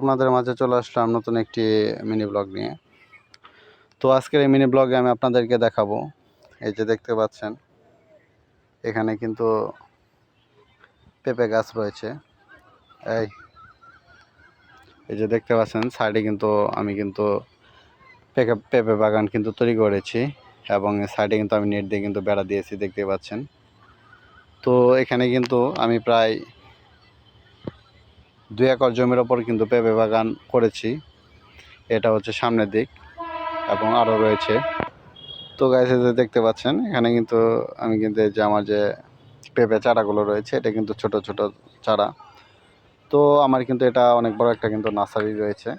আপনাদের মাঝে চলে আসলাম নতুন একটি মিনি ব্লগ নিয়ে। তো আজকের এই মিনি ব্লগে আমি আপনাদেরকে দেখাবো। এই যে দেখতে পাচ্ছেন, এখানে কিন্তু পেঁপে গাছ রয়েছে। এই এই যে দেখতে পাচ্ছেন, সাইডে কিন্তু আমি কিন্তু পেঁপে পেঁপে বাগান কিন্তু তৈরি করেছি এবং সাইডে কিন্তু আমি নেট দিয়ে কিন্তু বেড়া দিয়েছি, দেখতে পাচ্ছেন। তো এখানে কিন্তু আমি প্রায় দুই একর জমির ওপর কিন্তু পেঁপে বাগান করেছি। এটা হচ্ছে সামনের দিক এবং আরও রয়েছে। তো গাছে যে দেখতে পাচ্ছেন, এখানে কিন্তু আমি কিন্তু যে আমার যে পেঁপে চারাগুলো রয়েছে, এটা কিন্তু ছোট ছোট চারা। তো আমার কিন্তু এটা অনেক বড় একটা কিন্তু নার্সারি রয়েছে।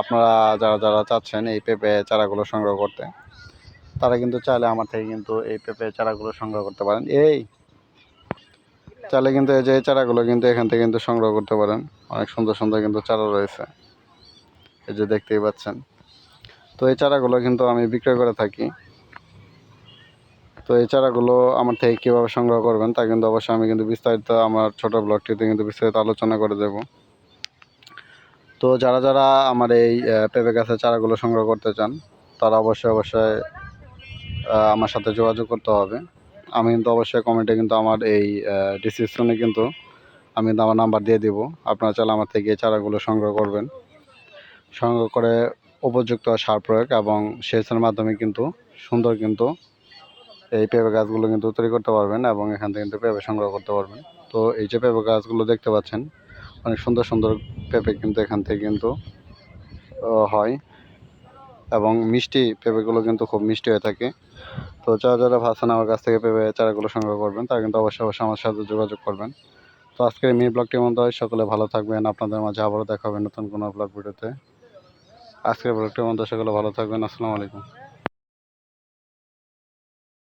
আপনারা যারা যারা চাচ্ছেন এই পেঁপে চারাগুলো সংগ্রহ করতে, তারা কিন্তু চাইলে আমার থেকে কিন্তু এই পেঁপে চারাগুলো সংগ্রহ করতে পারেন। এই চাইলে কিন্তু এই যে চারাগুলো কিন্তু এখান থেকে কিন্তু সংগ্রহ করতে পারেন। অনেক সুন্দর সুন্দর কিন্তু চারা রয়েছে। এই যে দেখতেই পাচ্ছেন। তো এই চারাগুলো কিন্তু আমি বিক্রয় করে থাকি। তো এই চারাগুলো আমার থেকে কীভাবে সংগ্রহ করবেন তা কিন্তু অবশ্যই আমি কিন্তু বিস্তারিত আমার ছোটো ব্লগটিতে কিন্তু বিস্তারিত আলোচনা করে দেব। তো যারা যারা আমার এই পেঁপে গাছের চারাগুলো সংগ্রহ করতে চান, তারা অবশ্যই অবশ্যই আমার সাথে যোগাযোগ করতে হবে। আমি কিন্তু অবশ্যই কমেন্টে কিন্তু আমার এই ডিসক্রিপশনে কিন্তু আমি কিন্তু আমার নাম্বার দিয়ে দিব। আপনারা চাইলে আমার থেকে চারাগুলো সংগ্রহ করবেন। সংগ্রহ করে উপযুক্ত সার প্রয়োগ এবং সেচের মাধ্যমে কিন্তু সুন্দর কিন্তু এই পেঁপে গাছগুলো কিন্তু তৈরি করতে পারবেন এবং এখান থেকে কিন্তু পেঁপে সংগ্রহ করতে পারবেন। তো এই যে পেঁপে গাছগুলো দেখতে পাচ্ছেন, অনেক সুন্দর সুন্দর পেঁপে কিন্তু এখান থেকে কিন্তু হয়। এবং মিষ্টি পেঁপেগুলো কিন্তু খুব মিষ্টি হয়ে থাকে। তো যারা যারা ভাবছেন আমার কাছ থেকে পেঁপে, চারাগুলো সংগ্রহ করবেন, তারা কিন্তু অবশ্যই অবশ্যই আমার সাথে যোগাযোগ করবেন। তো আজকের মিনি ব্লগটির মধ্যে হয়, সকলে ভালো থাকবেন, আপনাদের মাঝে আবারও দেখা হবে নতুন কোনো ব্লগ ভিডিওতে। আজকের ব্লগটির মধ্যে সকলে ভালো থাকবেন, আসসালামু আলাইকুম।